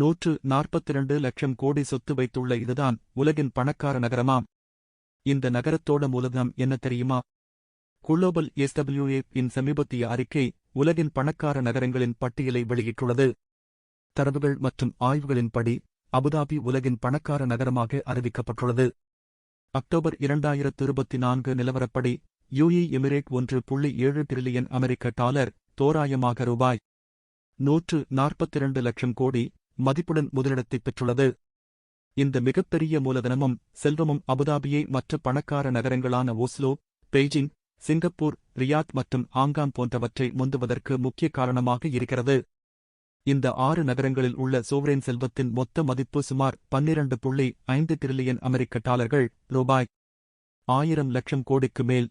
நூற்று நாற்பத்திரண்டு லட்சம் கோடி சொத்து வைத்துள்ள இதுதான் உலகின் பணக்கார நகரமாம். இந்த நகரத்தோட மூலதனம் என்ன தெரியுமா? குளோபல் எஸ்டபிள்யூஏ இன் சமீபத்திய அறிக்கை உலகின் பணக்கார நகரங்களின் பட்டியலை வெளியிட்டுள்ளது. தரவுகள் மற்றும் ஆய்வுகளின்படி அபுதாபி உலகின் பணக்கார நகரமாக அறிவிக்கப்பட்டுள்ளது. அக்டோபர் இரண்டாயிரத்து இருபத்தி நான்கு நிலவரப்படி யுஇ எமிரேட் ஒன்று புள்ளி ஏழு டிரில்லியன் அமெரிக்க டாலர் தோராயமாக ரூபாய் நூற்று நாற்பத்திரண்டு லட்சம் கோடி மதிப்புடன் முதலிடத்தை பெற்றுள்ளது. இந்த மிகப்பெரிய மூலதனமும் செல்வமும் அபுதாபியை மற்ற பணக்கார நகரங்களான ஓஸ்லோ பெய்ஜிங் சிங்கப்பூர் ரியாத் மற்றும் ஆங்காங் போன்றவற்றை முந்துவதற்கு முக்கிய காரணமாக இருக்கிறது. இந்த ஆறு நகரங்களில் உள்ள சோவரேன் செல்வத்தின் மொத்த மதிப்பு சுமார் பன்னிரண்டு புள்ளி ஐந்து டிரில்லியன் அமெரிக்க டாலர்கள் ரூபாய் ஆயிரம் லட்சம் கோடிக்கு மேல்.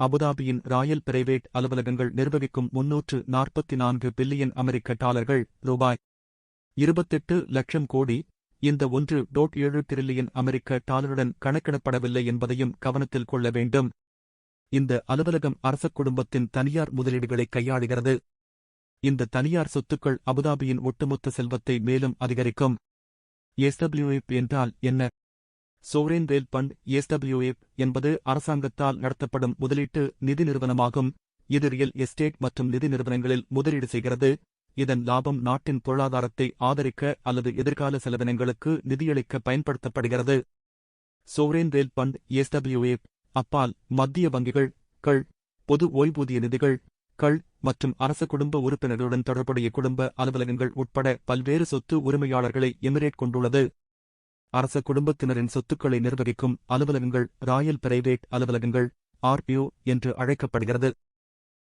அபுதாபியின் ராயல் பிரைவேட் அலுவலகங்கள் நிர்வகிக்கும் முன்னூற்று நாற்பத்தி நான்கு பில்லியன் அமெரிக்க டாலர்கள் ரூபாய் இருபத்தெட்டு லட்சம் கோடி இந்த ஒன்று டோட் ஏழு டிரில்லியன் அமெரிக்க டாலருடன் கணக்கிடப்படவில்லை என்பதையும் கவனத்தில் கொள்ள வேண்டும். இந்த அலுவலகம் அரச குடும்பத்தின் தனியார் முதலீடுகளை கையாளுகிறது. இந்த தனியார் சொத்துக்கள் அபுதாபியின் ஒட்டுமொத்த செல்வத்தை மேலும் அதிகரிக்கும். எஸ்டபிள்யூஎப் என்றால் என்ன? சோரேன் வேல் பண்ட் எஸ்டபிள்யூஎப் என்பது அரசாங்கத்தால் நடத்தப்படும் முதலீட்டு நிதி நிறுவனமாகும். இது ரியல் எஸ்டேட் மற்றும் நிதி நிறுவனங்களில் முதலீடு செய்கிறது. இதன் லாபம் நாட்டின் பொருளாதாரத்தை ஆதரிக்க அல்லது எதிர்கால செலவினங்களுக்கு நிதியளிக்க பயன்படுத்தப்படுகிறது. சோரேன் ரேல் பண்ட் எஸ்டபிள்யூஏ அப்பால் மத்திய வங்கிகள் கள் பொது ஓய்வூதிய நிதிகள் கள் மற்றும் அரச குடும்ப உறுப்பினர்களுடன் தொடர்புடைய குடும்ப அலுவலகங்கள் உட்பட பல்வேறு சொத்து உரிமையாளர்களை எமிரேட் கொண்டுள்ளது. அரச குடும்பத்தினரின் சொத்துக்களை நிர்வகிக்கும் அலுவலகங்கள் ராயல் பிரைவேட் அலுவலகங்கள் ஆர்பியூ என்று அழைக்கப்படுகிறது.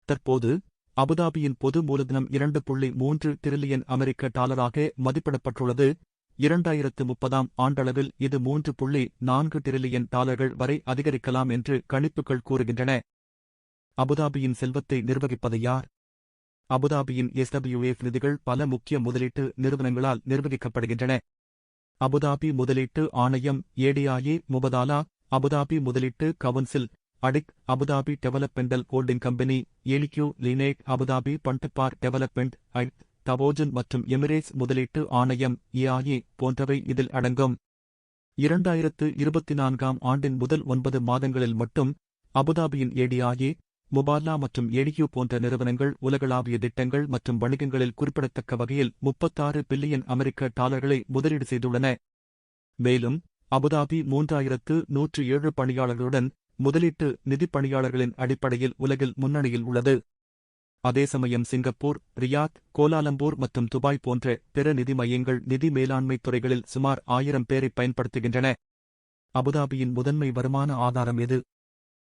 தற்போது அபுதாபியின் பொது மூலதனம் இரண்டு புள்ளி மூன்று டிரில்லியன் அமெரிக்க டாலராக மதிப்பிடப்பட்டுள்ளது. இரண்டாயிரத்து முப்பதாம் ஆண்டளவில் இது மூன்று புள்ளி நான்கு டிரில்லியன் டாலர்கள் வரை அதிகரிக்கலாம் என்று கணிப்புகள் கூறுகின்றன. அபுதாபியின் செல்வத்தை நிர்வகிப்பது யார்? அபுதாபியின் எஸ்டபிள்யூஎஃப் நிதிகள் பல முக்கிய முதலீட்டு நிறுவனங்களால் நிர்வகிக்கப்படுகின்றன. அபுதாபி முதலீட்டு ஆணையம் ஏடிஐஏ முபதாலா அபுதாபி முதலீட்டு council ADIC Abu Dhabi developmental holding company எலிக்யூ லினேக் அபுதாபி பண்டப்பார் டெவலப்மெண்ட் ஐ தபோஜன் மற்றும் எமிரேட்ஸ் முதலீட்டு ஆணையம் ஏஐஏ போன்றவை இதில் அடங்கும். இரண்டாயிரத்து இருபத்தி நான்காம் ஆண்டின் முதல் ஒன்பது மாதங்களில் மட்டும் அபுதாபியின் ஏடிஐஏ முபால்லா மற்றும் எடியூ போன்ற நிறுவனங்கள் உலகளாவிய திட்டங்கள் மற்றும் வணிகங்களில் குறிப்பிடத்தக்க வகையில் முப்பத்தாறு பில்லியன் அமெரிக்க டாலர்களை முதலீடு செய்துள்ளன. மேலும் அபுதாபி மூன்றாயிரத்து நூற்று ஏழு பணியாளர்களுடன் முதலீட்டு நிதிப் பணியாளர்களின் அடிப்படையில் உலகில் முன்னணியில் உள்ளது. அதே சமயம் சிங்கப்பூர் ரியாத் கோலாலம்பூர் மற்றும் துபாய் போன்ற பிற நிதி மையங்கள் நிதி மேலாண்மை துறைகளில் சுமார் ஆயிரம் பேரை பயன்படுத்துகின்றன. அபுதாபியின் முதன்மை வருமான ஆதாரம் எது?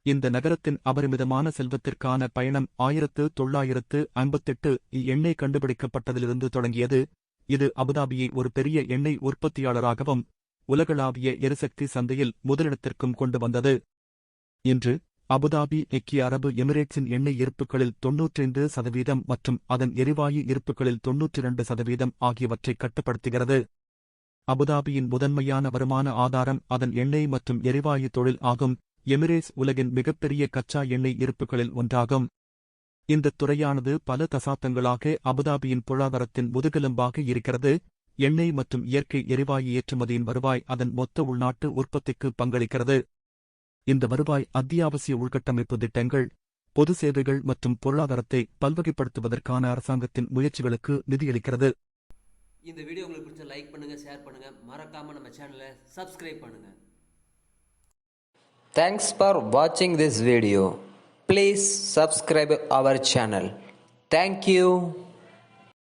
இந்த நகரத்தின் அபரிமிதமான செல்வத்திற்கான பயணம் ஆயிரத்து தொள்ளாயிரத்து ஐம்பத்தெட்டு எண்ணெய் கண்டுபிடிக்கப்பட்டதிலிருந்து தொடங்கியது. இது அபுதாபியை ஒரு பெரிய எண்ணெய் உற்பத்தியாளராகவும் உலகளாவிய எரிசக்தி சந்தையில் முதலிடத்திற்கும் கொண்டு வந்தது. இன்று அபுதாபி ஐக்கிய அரபு எமிரேட்ஸின் எண்ணெய் இருப்புகளில் தொன்னூற்றைந்து சதவீதம் மற்றும் அதன் எரிவாயு இருப்புகளில் தொன்னூற்றி இரண்டு சதவீதம் ஆகியவற்றை கட்டுப்படுத்துகிறது. அபுதாபியின் முதன்மையான வருமான ஆதாரம் அதன் எண்ணெய் மற்றும் எரிவாயு தொழில் ஆகும். எமிரேட்ஸ் உலகின் மிகப்பெரிய கச்சா எண்ணெய் இருப்புகளில் ஒன்றாகும். இந்தத் துறையானது பல தசாப்தங்களாக அபுதாபியின் பொருளாதாரத்தின் முதுகெலும்பாக இருக்கிறது. எண்ணெய் மற்றும் இயற்கை எரிவாயு ஏற்றுமதியின் வருவாய் அதன் மொத்த உள்நாட்டு உற்பத்திக்கு பங்களிக்கிறது. இந்த வருவாய் அத்தியாவசிய உள்கட்டமைப்பு திட்டங்கள் பொது சேவைகள் மற்றும் பொருளாதாரத்தை பல்வகைப்படுத்துவதற்கான அரசாங்கத்தின் முயற்சிகளுக்கு நிதியளிக்கிறது இந்த வீடியோ உங்களுக்கு பிடிச்ச லைக் பண்ணுங்க ஷேர் பண்ணுங்க மறக்காம நம்ம சேனலை சப்ஸ்கிரைப் பண்ணுங்க Thanks for watching this video. Please subscribe our channel. Thank you.